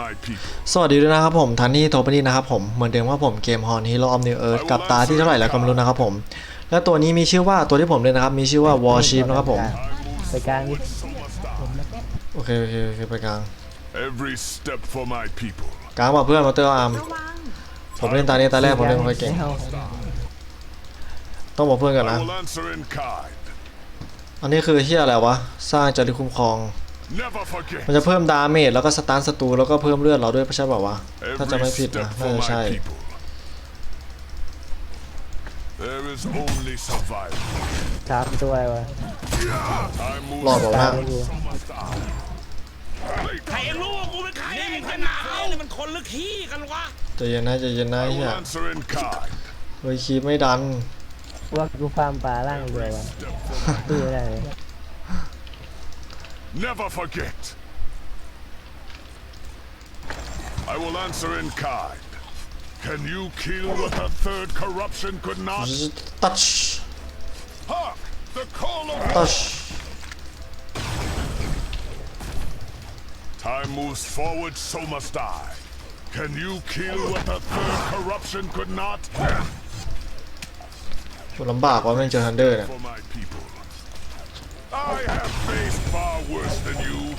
my people. สวัสดีด้วยนะครับผมทันนี่โทปนี่นะครับผมเหมือนเดิมว่าผมเกมฮอนฮีโร่ออมนิวเอิร์ธกับตาที่เท่าไหร่แล้วก็ไม่รู้นะครับผม และตัวนี้มีชื่อว่าตัวที่ผมเล่นนะครับ มีชื่อว่าวอร์ชิปนะครับผมไปกลางนี่ So must I. โอเคโอเคโอเคไปกลาง Every step for my people. กลางบอกเพื่อนมาเตอร์อาร์มผมเล่นตานี้ตาแรกผมเล่นไม่ค่อยเก่งไม่อาต้องบอกเพื่อนก่อน I นะ will answer in kind. อันนี้คือที่อะไรวะสร้างจารึกคุ้มครอง Never forget. มันจะเพิ่มดาเมจแล้วก็สตาร์ทศัตรูแล้วก็เพิ่มเลือดเราด้วยใช่เปล่าวะถ้าจะ Every ไม่ผิดนะ step น่า for จะใช่ my people. There is only survival. ชาร์จตัววะ Time moves รอดบอกตาว่าไม่กู so must I. ใครเองรู้ว่ากูเป็นใครนี่มันขนาดนี่มันคนหรือขี้กันวะใจเย็นนะใจเย็นนะ I เฮี will ย answer in kind. เฮ้ยคีบไม่ดัน ว่ากูฟาร์มปลาล่างเดียววะตู้ไม่ได้เลย Never forget. I will answer in kind. Can you kill what the third corruption could not? ตัช Hark! The call of ตัช Time moves forward, so must I. Can you kill what the third corruption could not? ลำบากว่าแม่งเจอฮันเดอร์เนี่ย For my people. I have faced far worse than you.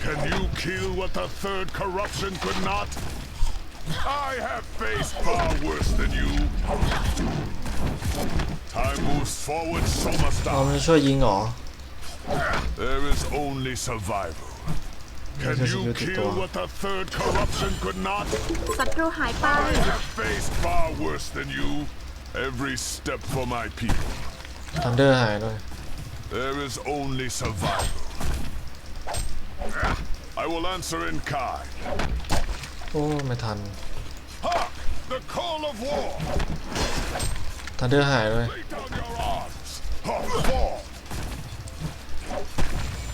Can you kill what the third corruption could not? I have faced far worse than you. Time moves forward, so must เอา I. มันช่วยยิงเหรอ There is only survival. Can Yes, you yes, yes, kill yes. what the third corruption could not? ศัตรูหายไป I have faced far worse than you. Every step for my people. ฮันเดอร์หายด้วย There is only survival. I will answer in kind. โอ้ไม่ทัน Hark! The call of war! ทันเดอร์หายด้วย Lay down your arms! Hark! Fall!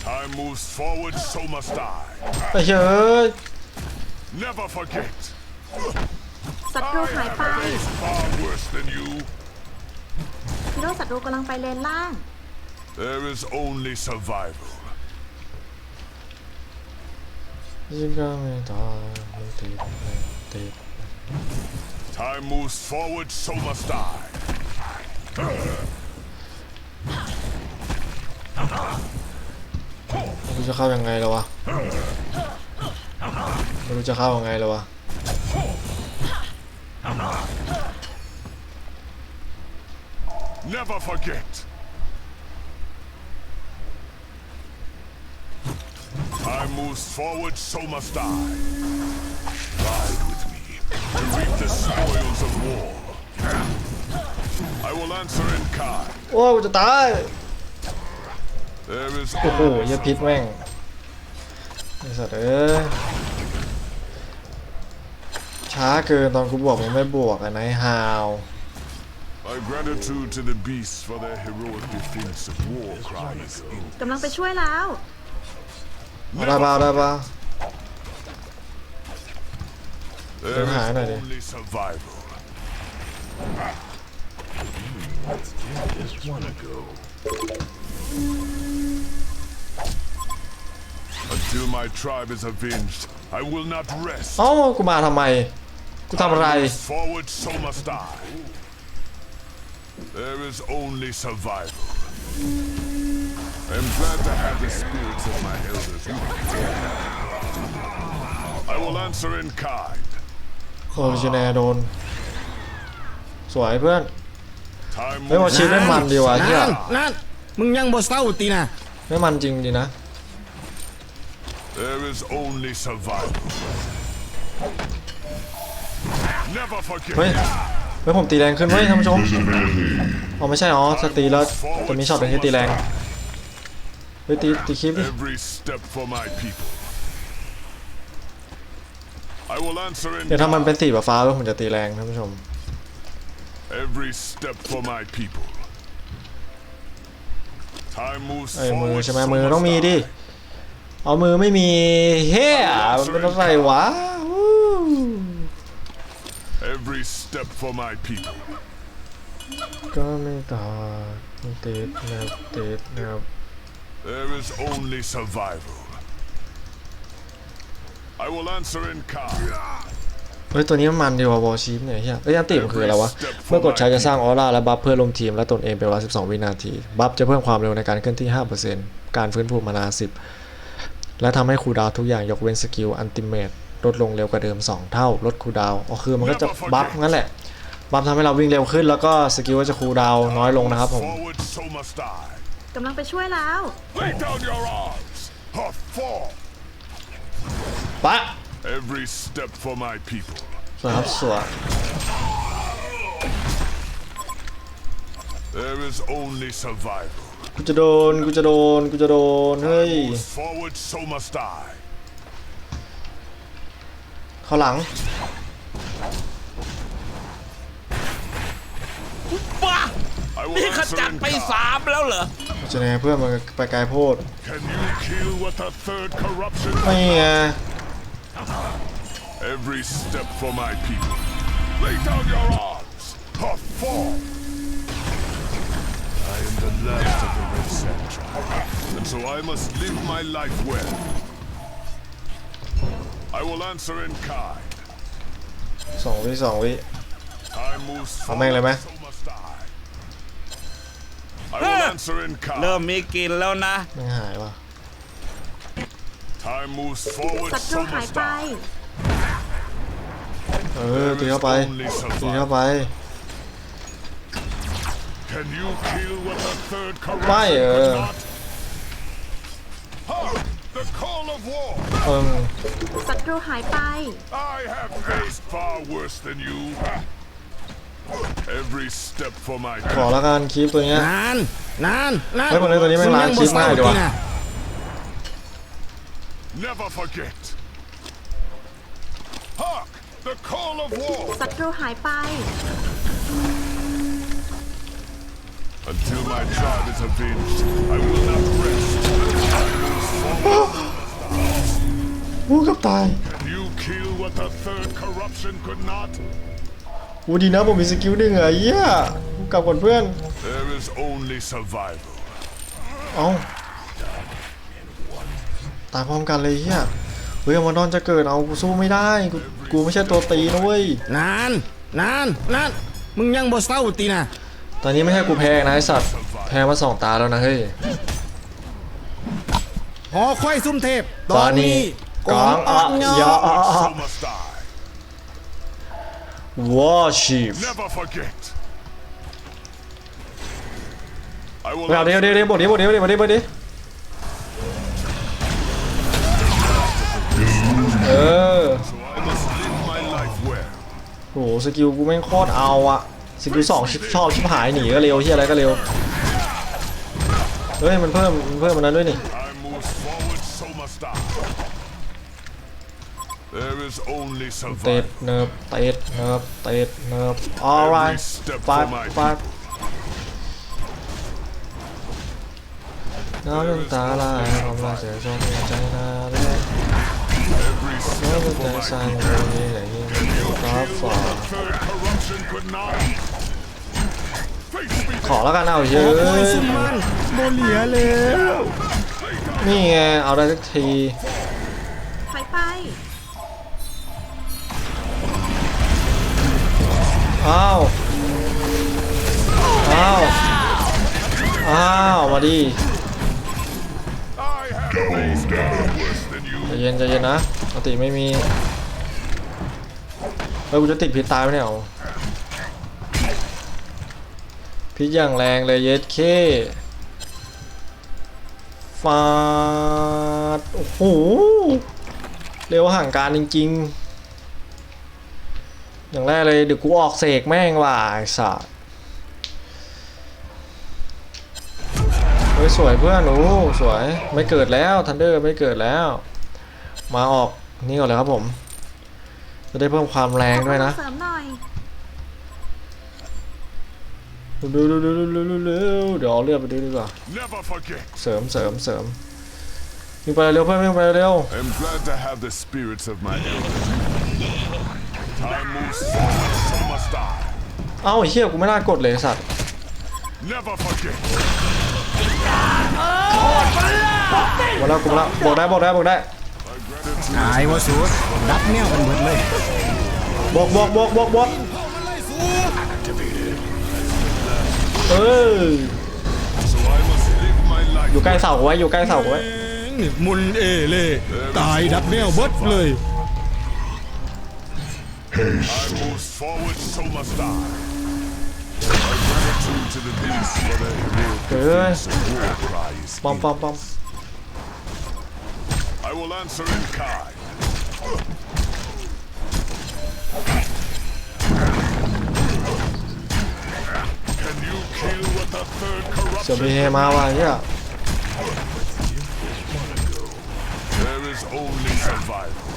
Time moves forward, so must I. ไอ้เฮ้ย Never forget. ศัตรู I หายไป have faced far worse than you. ฮีโร่ศัตรูกำลังไปเลนล่าง There is only survival. ยิงก็ไม่ตายไม่ติดไม่ติด Time moves forward, so must I. ไม่รู้จะเข้ายังไงแล้ววะไม่รู้จะเข้ายังไงแล้ววะ Never forget. Time moves forward, so must I. Ride with me and reap the spoils of war. I will answer in kind. โอ้กูจะตาย There is โอ้โห only เหี้ยพิษแม่งไอ้สัตว์เอ้ยช้าเกินตอนกูบวกมึงไม่บวกอะนายฮาว my gratitude to the beasts for their heroic defense of war cries. กำลังไปช่วยแล้ว เอาได้ปะเอาได้ปะ There is hả, này đi. only survival. Until my tribe is avenged, I will not rest. เอ้ากูมาทำไม กูทำอะไร Moves Forward, so must I. There is only survival. I am glad to have the spirits of my elders with me. I will answer in kind. โอ้ชิแนโดน สวยเพื่อน Time เฮ้ยมา moves ชีเล่นมันดีว่ะเฮียนั่นนั่นมึงยังบ่เศร้าตีนะเล่นมันจริงดีนะ There is only survival. Never เฮ้ย forget. เฮ้ยผมตีแรงขึ้นเว้ยท่านผู้ชมอ๋อไม่ใช่อ๋อสตีแล้วจะมีช็อตหนึ่งที่ตีแรงเฮ้ยตีตีคลิปดิ Every step for my people. I will answer in เดี๋ยวถ้ามันเป็น kind. สีฟ้าๆแล้วผมจะตีแรงท่านผู้ชม Every step for my people. Time moves ไอ้มือ forward. ใช่ไหม so มือต้อง must มี I. ดิ เอามือไม่มีเฮ้ยมันเป็นอะไรวะวู้ Every step for my people. ก็ไม่ตายติดแนบติดแนบ There is only survival. I will answer in kind. เฮ้ยตัวนี้มันมันดีว่ะวอลชีฟเนี่ยเฮียเอ้ยอันติมันคืออะไรวะ เมื่อกดใช้จะสร้างออร่าและบัฟเพื่อลมทีมและตนเองเป็นเวลา 12 วินาที บัฟจะเพิ่มความเร็วในการเคลื่อนที่ 5%การฟื้นฟูมานา 10 และทำให้คูลดาวน์ทุกอย่างยกเว้นสกิลอันติเมต ลดลงเร็วกว่าเดิม 2 เท่าลดคูลดาวน์อ๋อคือมันก็จะบัฟงั้นแหละบัฟทำให้เราวิ่งเร็วขึ้น แล้วก็สกิลก็จะคูลดาวน์น้อยลงนะครับผม Forward, so must I. กำลังไปช่วยแล้ว Lay down your arms. A fall. ปะ Every step for my people. สวยครับสวย There is only survival. กูจะโดนกูจะโดนกูจะโดนเฮ้ย Forward, so must I. เข้าหลังบ้า I will นี่ข answer จัด in ไป kind. สามแล้วเหรอจะแน่เพื่อนมันไปไกลโพด Can you kill what the third corruption? ไม่ไง Every step for my people. Lay down your arms. A fall. I am the last of the Red Sand tribe, and so I must live my life well. I will answer in kind. สองวิสองวิ Time moves เอาแม่งเลยไหม forward, so must I. I will answer in เริ่ม kind. มีกลินแล้วนะ ไม่หายว่ะ Time moves forward, ศัตรู so หาย must ไป I. เออตีเข้าไป Only ตีเข้า survival. ไป Can you kill what the third corruption Why, uh, could not? Hark! The call of war! เอิง ศัตรูหายไป I have faced far worse than you. Every step for my ขอแล้วกันคลิปตัวเนี้ย นานนานนาน เฮ้ยมันเลยตัวนี้แม่งล้างคลิปง่ายดีว่ะ Never forget. Hark! The call of war! ศัตรูหายไป Until my tribe is avenged, I will not rest. I will forward. อู้กับตาย Can you kill what the third corruption could not? อู้ดีนะผมมีสกิลหนึ่งอะเหี้ยกูกลับก่อนเพื่อนเอาตายพร้อมกันเลยเฮียเฮ้ยมอนดอนจะเกิดเอากูสู้ไม่ได้กูกูไม่ใช่ตัวตีนะเว้ยนานนานนานมึงยังบ่เศร้าตีนะตอนนี้ไม่ใช่กูแพ้นะไอสัตว์แพ้มาสองตาแล้วนะเฮ้ย หอคอยซุ่มเทพตตออนนนี้นี้กองอะยะ So must I. วอชีฟ Never forget. I will เอาเดี๋ยวเดี๋ยวเดี๋ยวบทนี้บทนี้บทนี้บทนี้บทนี้เออ so I must live my life well. โหสกิลกูแม่งโคตรเอาอะสกิลสองชิบชอบชิบหายหนีก็เร็วเฮียอะไรก็เร็ว เฮ้ยมันเพิ่มมันเพิ่มมันนั้นด้วยนี่ I เตะ survival. เนิบเตะเนิบเตะเนิบ alright Every step ปัด for my ปัดน้ำน้ำตาไหลความรักเสียจนใจนาเล่น Every น้ำ step มันใจ for my สั่น people. เลยอย่างนี้ก็ฝ่า Third corruption could not. Face me. ขอแล้วกันเอาเยหอะอคอยซุ่มมันบ่เหลือแล้วนี่ไงเอาได้สักที อ้าว อ้าว อ้าว มาดิใจเย็นใจเย็นนะปกติไม่มีเฮ้ยกูจะติดพิษตายไหมเนี่ยเอพิษอย่างแรงเลยเย็ดเคฟาด โอ้โห เร็วห่างการจริง ๆ อย่างแรกเลยเดี๋ยวกูออกเสกแม่งว่ะไอ้สัสเฮ้ยสวยเพื่อนโอ้สวยไม่เกิดแล้วทันเดอร์ไม่เกิดแล้ว มาออกนี่ก่อนเลยครับผม จะได้เพิ่มความแรงด้วยนะเสริมหน่อยเร็วเร็วเร็วเร็วเร็วเร็วเดี๋ยวเอาเลือดไปดูดีกว่า Never forget. เสริมเสริมเสริมวิ่งไปเร็วเพื่อนวิ่งไปเร็ว I'm glad to have the spirits of my elders. Time moves forward, so must I. เอ้าไอ้เหี้ยกูไม่น่ากดเลยไอ้สัตว์ Never forget. มาแล้วกูมาแล้วบอกได้บอกได้บอกได้ My ตายวะสูดับแนวกันหมดเลยบอกบอกบอกบอกบอกเออ So I must live my life. อยู่ใกล้เสาไว้อยู่ใกล้เสาไว้มุนเอเล่ตายดับแนวเบิดเลย I move forward, so must I. My gratitude to the beasts for their heroic เกิน war cry is ปอมปอมปอม I will answer in kind. Can you kill what the third เสือ corruption? มีเฮมาว่ะเฮีย There is only survival.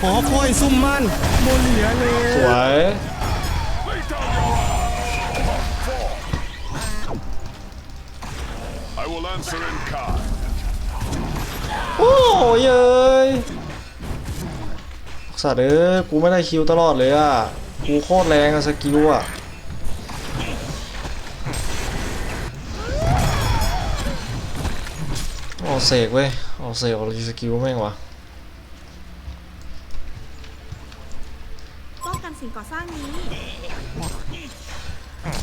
ขอคอยซุ่มมันโมเหลียเลยสวย Lay down your arms. Fall. I will answer in kind. โอ้ยเอ้ยสัตว์เอ้ยกูไม่ได้คิวตลอดเลยอะ กูโคตรแรงอะสกิลอะออกเสกเว้ยออกเสกออกรีสกิลแม่งวะ ป้องกัน สิ่งก่อสร้างนี้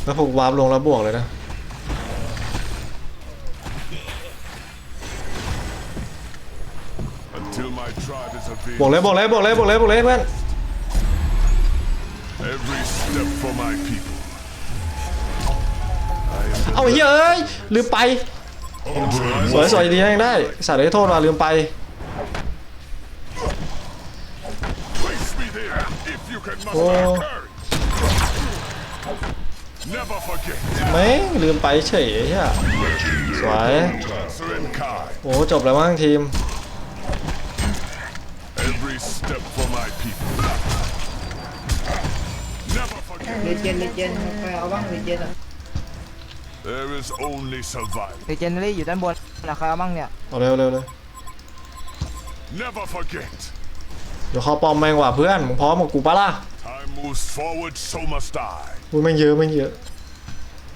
แล้วผมวาร์ปลงแล้วบวกเลยนะ Until my tribe is บวก avenged. เลยบวกเลยบวกเลยบวกเลยบวกเลยเพื่อน Every step for my people. I am the เอาเฮ้ยเอ้ยลืมไปสวยสวยดียังได้สัตว์ได้ยโทษว่าลืมไป if you can muster Oh. courage. Never forget. แม่งลืมไปเฉยไอ้เหี้ยสวย Answer in kind. โอ้จบแล้วมั้งทีม Every step for my people. Never forget. เลเจนเลเจนใครเอาบ้างเลเจนอะ There is only survival. เลเจนรี่อยู่ด้านบนนะใครเอาบ้างเนี่ยเอาเร็วเร็วเลย Never forget. เดี๋ยวเข้าปอมแม่งว่ะเพื่อนมึงพร้อมกับกูปะล่ะ Time moves forward, so must I. มึงแม่งเยอะแม่งเยอะ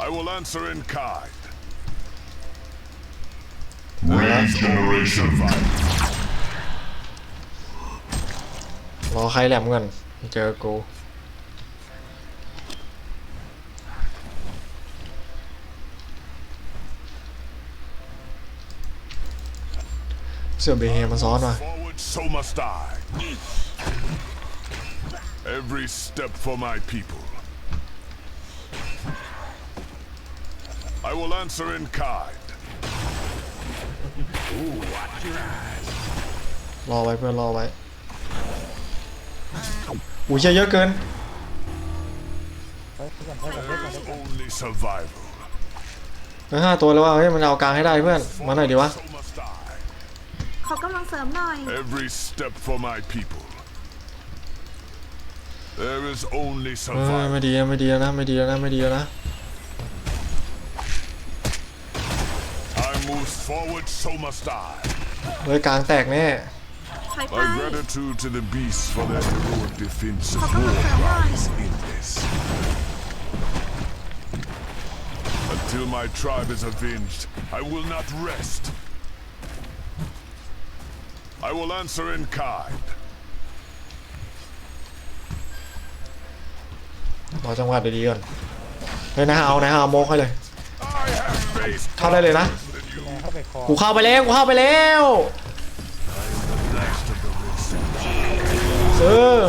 I will answer in kind. Regeneration. รอใครแหลมกันเจอกูเสือเบเฮมาซ้อนว่ะ Forward, so must I. Every step for my people. I will answer in kind. รอไว้เพื่อนรอไว้อุ้ยเชี่ยเยอะเกิน There is only survival. เฮ้ยห้าตัวแล้วว่ะเฮ้ยมันเอากลางให้ได้เพื่อน มาหน่อยดิวะ So must I. ขอกำลังเสริมหน่อย Every step for my people. There is only เออ survival. ไม่ดีนะไม่ดีนะไม่ดีนะไม่ดีนะ Time moves forward, so must I. เฮ้ยกลางแตกแน่ ถอยไป My gratitude to the beasts for their heroic defense of How come war it's so hard? is endless. Until my tribe is avenged, I will not rest. I will answer in kind. รอจังหวะดีๆก่อนเฮ้ยนะเอานะเอาโมกให้เลยเข้าได้เลยนะกูเข้าไปแล้วกูเข้าไปแล้วเออ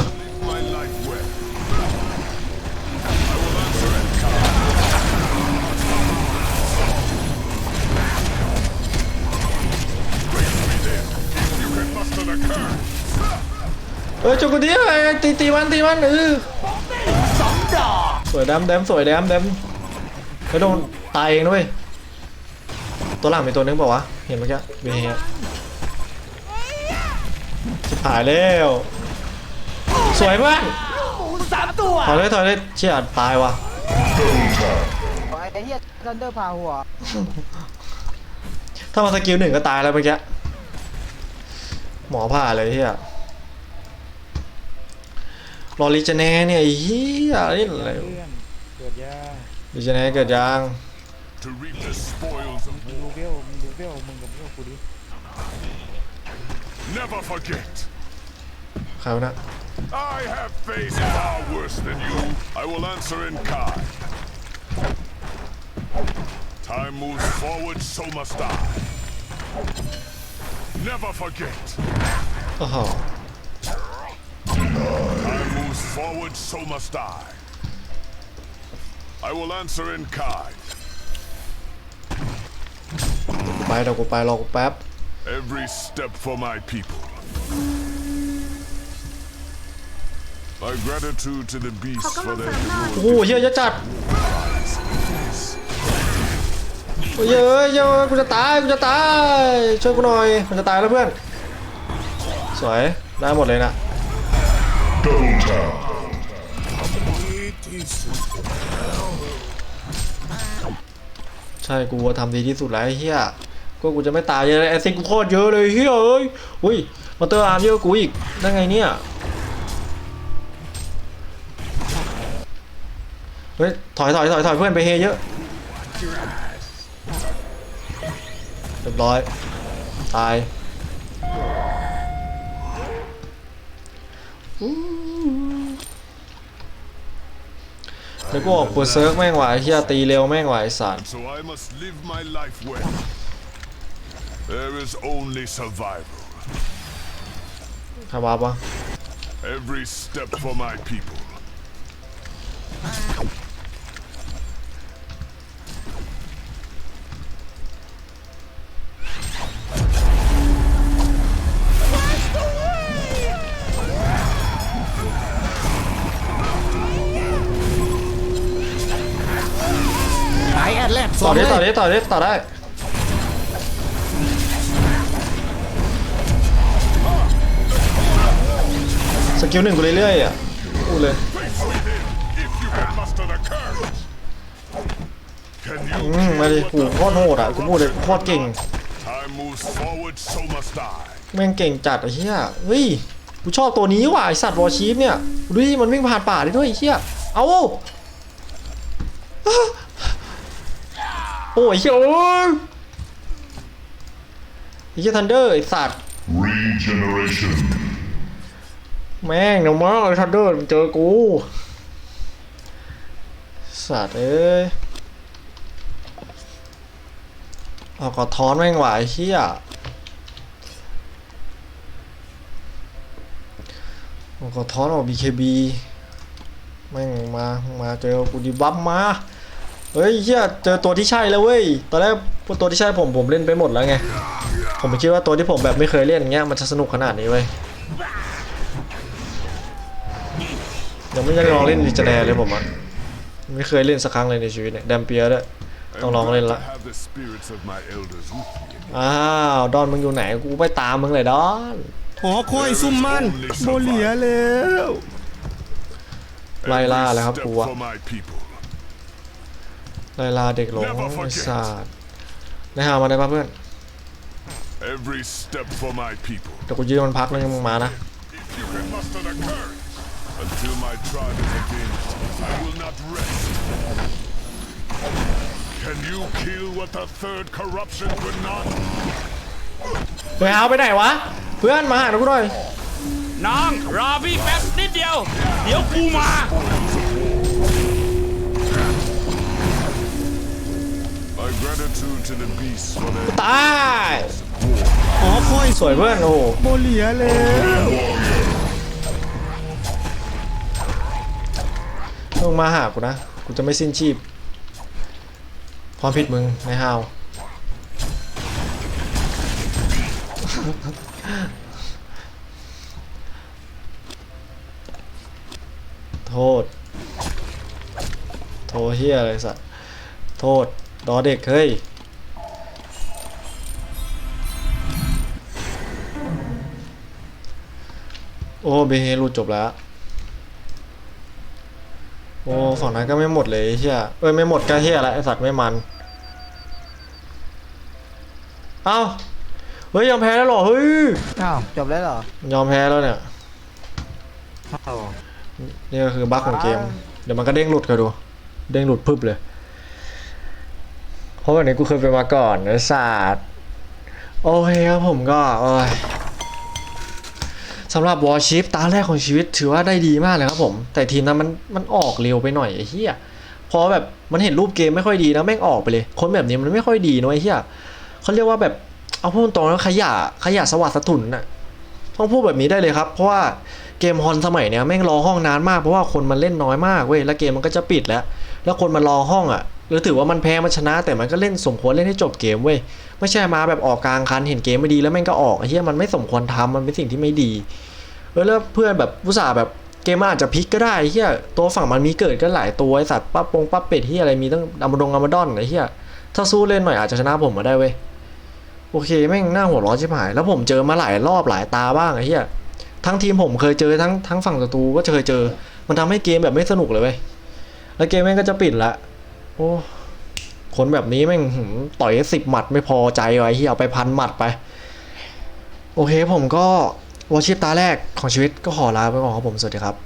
เออจุกุดีตีตีมันตีมันเออ สวยดำแดมสวยแดมแดมไม่โดนตายเองด้วย ตัวหลังมีตัวนึงเปล่าวะ เห็นเมื่อกี้เบเฮียชิบหายแล้ว สวยเพื่อนสามตัวถอยเลยถอยเลยเชี่ยตายว่ะไอ้เหี้ยซันเดอร์พาหัว ถ้ามาสกิลหนึ่งก็ตายแล้วเมื่อกี้ หมอผ่าเลยเฮีย รอลิเจเน่เนี่ยไอ้เฮียนี่อะไรเกิดยาลิเจเน่เกิดยัง To reap the spoils of ดู war. เวลมึงดูเวลมึงกับเวลกูดิ Never forget. ใครวะเนะ I have faced far worse than you. I will answer in kind. Time moves forward, so must I. Never forget. โอ้โห Time moves forward, so must I. I will answer in kind. กูไปเดี๋ยวกูไปรอกูแป๊บ Every step for my people. My gratitude to the เขา beasts กำลั for งเสริ their มหน่อยโอ้โหเฮียเยอะจัดโอ้ยเยอะเยอะกูจะตายกูจะตายช่วยกูหน่อยมันจะตายแล้วเพื่อน สวยได้หมดเลยนะ Double tap. ใช่กูทำดีที่สุดแล้วเฮียก็กูจะไม่ตายเลยแอสซิดกูโคตรเยอะเลยเฮียเอ้ยอุ้ยมาเตอร์อาร์มเยอะกูอีกได้ไงเนี่ยเฮ้ยถอยถอยถอยถอยเพื่อนไปเฮเยอะเรียบร้อย ตาย แล้วกูออกเปอร์เซิร์กแม่งไหวะไอ้เฮียตีเร็วแม่งไหวะไอ้สัตว์ So I must live my life well. There is only survival. ทำบ้าปะ Every step for my people. ต่อองดิเลต่อยดิต่อดิต่อได้สกิลหนึ่งกูเรื่อยๆอะพูดเลยอืมมาดิ kill กู what โคตรโหดอะกูพูดเลยโคตรเก่งแม่งเก่งจัดไอ้เหี้ยเฮ้ยกูชอบตัวนี้ว่ะไอสัตว์วอชีฟเนี่ยดูดิมันวิ่งผ่านป่าได้ด้วยไอ้เหี้ยเอา โอ้ยเหี้ยโอ้ยไอ้เหี้ยทันเดอร์ไอสัตว์ Regeneration. แม่งเดี๋ยวมาไอ้ทันเดอร์มันเจอกูสัตว์เอ้ยเอากอท้อนแม่งไหวะไอ้เฮียเอากอท้อนออก BKB แม่งมา มาเจอกูดิบัฟมา เฮ้ยเฮียเจอตัวที่ใช่แล้วเว้ย ตอนแรกตัวที่ใช่ผมผมเล่นไปหมดแล้วไง ผมไม่คิดว่าตัวที่ผมแบบไม่เคยเล่นอย่างเงี้ยมันจะสนุกขนาดนี้เว้ยยังไม่ได้ลองเล่นดิจแนเลยผมอะไม่เคยเล่นสักครั้งเลยในชีวิตเนี่ยแดมเปียด้วย I'm Don't long glad lên to lại. have the spirits of my elders with me. อ้าวดอนมึงอยู่ไหนกูไปตามมึงเลยดอนหอคอยซุ่มมันโบเหลียแล้วไล่ล่าแล้วครับกูอะ ไล่ลาเด็กหลง Never ไอ้ forget ศาสตร์ได้หามาได้ปะเพื่อน Every step for my people. เดี๋ยวกูยืนมันพักนึงมึงมานะ If you can muster the courage. Until my tribe is avenged, I will not rest. Can you kill what the third corruption could not? เฮ้ยเอาไปไหนวะ เพื่อนมาหาหนูกูหน่อย น้อง รอพี่แป๊บนิดเดียว เดี๋ยวกูมา ตายหอคอยสวยเพื่อนโอ้โหโบเหลียแล้วมึงมาหากูนะ กูจะไม่สิ้นชีพ ความผิดมึงในฮาว โทษ โทษเฮียอะไรสัตว์ โทษ ดอเด็กเฮ้ยโอ้เบเฮรูดจบแล้ว โอ้ฝั่งนั้นก็ไม่หมดเลยไอ้เฮียเอ้ยไม่หมดก็เฮียละไอสัตว์ไม่มัน เอ้า เฮ้ยยอมแพ้แล้วเหรอเฮ้ย อ้าวจบแล้วเหรอยอมแพ้แล้วเนี่ย อ้าว นี่ก็คือบั๊กของเกม เดี๋ยวมันก็เด้งหลุดกันดู เด้งหลุดพึบเลย เพราะแบบนี้กูเคยไปมาก่อนไอ้สัตว์โอเคครับผมก็โอ้ยสำหรับวอชิปตาแรกของชีวิตถือว่าได้ดีมากเลยครับผม แต่ทีมนั้นมันมันออกเร็วไปหน่อยไอ้เหี้ยพอแบบมันเห็นรูปเกมไม่ค่อยดีนะแม่งออกไปเลย คนแบบนี้มันไม่ค่อยดีนะไอ้เหี้ยเขาเรียกว่าแบบเอาพูดตรงๆแล้วขยะขยะสวัสดิ์สถุนน่ะต้องพูดแบบนี้ได้เลยครับ เพราะว่าเกมฮอนสมัยเนี้ยแม่งรอห้องนานมากเพราะว่าคนมันเล่นน้อยมากเว้ยแล้วเกมมันก็จะปิดแล้ว แล้วคนมารอห้องอะ รือถือว่ามันแพ้มันชนะ แต่มันก็เล่นสมควรเล่นให้จบเกมเว้ยไม่ใช่มาแบบออกกลางคันเห็นเกมไม่ดีแล้วแม่งก็ออกไอ้เหี้ยมันไม่สมควรทำมันเป็นสิ่งที่ไม่ดีเออแล้วเพื่อนแบบอุตส่าแบบเกมมันอาจจะพลิกก็ได้เฮียตัวฝั่งมันมีเกิดก็หลายตัวไอสัตว์ปั๊บปงปั๊บเป็ดที่อะไรมีตั้งอัมดงอัมดอนไอเฮียถ้าสู้เล่นหน่อยอาจจะชนะผมมาได้เว้ยโอเคแม่งหน้าหัวร้อนชิบหาย แล้วผมเจอมาหลายรอบหลายตาบ้างไอเฮียทั้งทีมผมเคยเจอทั้งทั้งฝั่งศัตรูก็เคยเจอ มันทำให้เกมแบบไม่สนุกเลยเว้ยแล้วเกมแม่งก็จะปิดละ โอ้คนแบบนี้แม่งต่อยสิบหมัดไม่พอใจไว้ที่เอาไปพันหมัดไป โอเคผมก็วอชิปตาแรกของชีวิตก็ขอลาไปก่อนครับผมสวัสดีครับ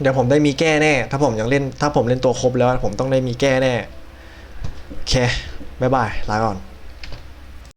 เดี๋ยวผมได้มีแก้แน่ ถ้าผมยังเล่น ถ้าผมเล่นตัวครบแล้ว ผมต้องได้มีแก้แน่ โอเค บ๊ายบาย ลาก่อน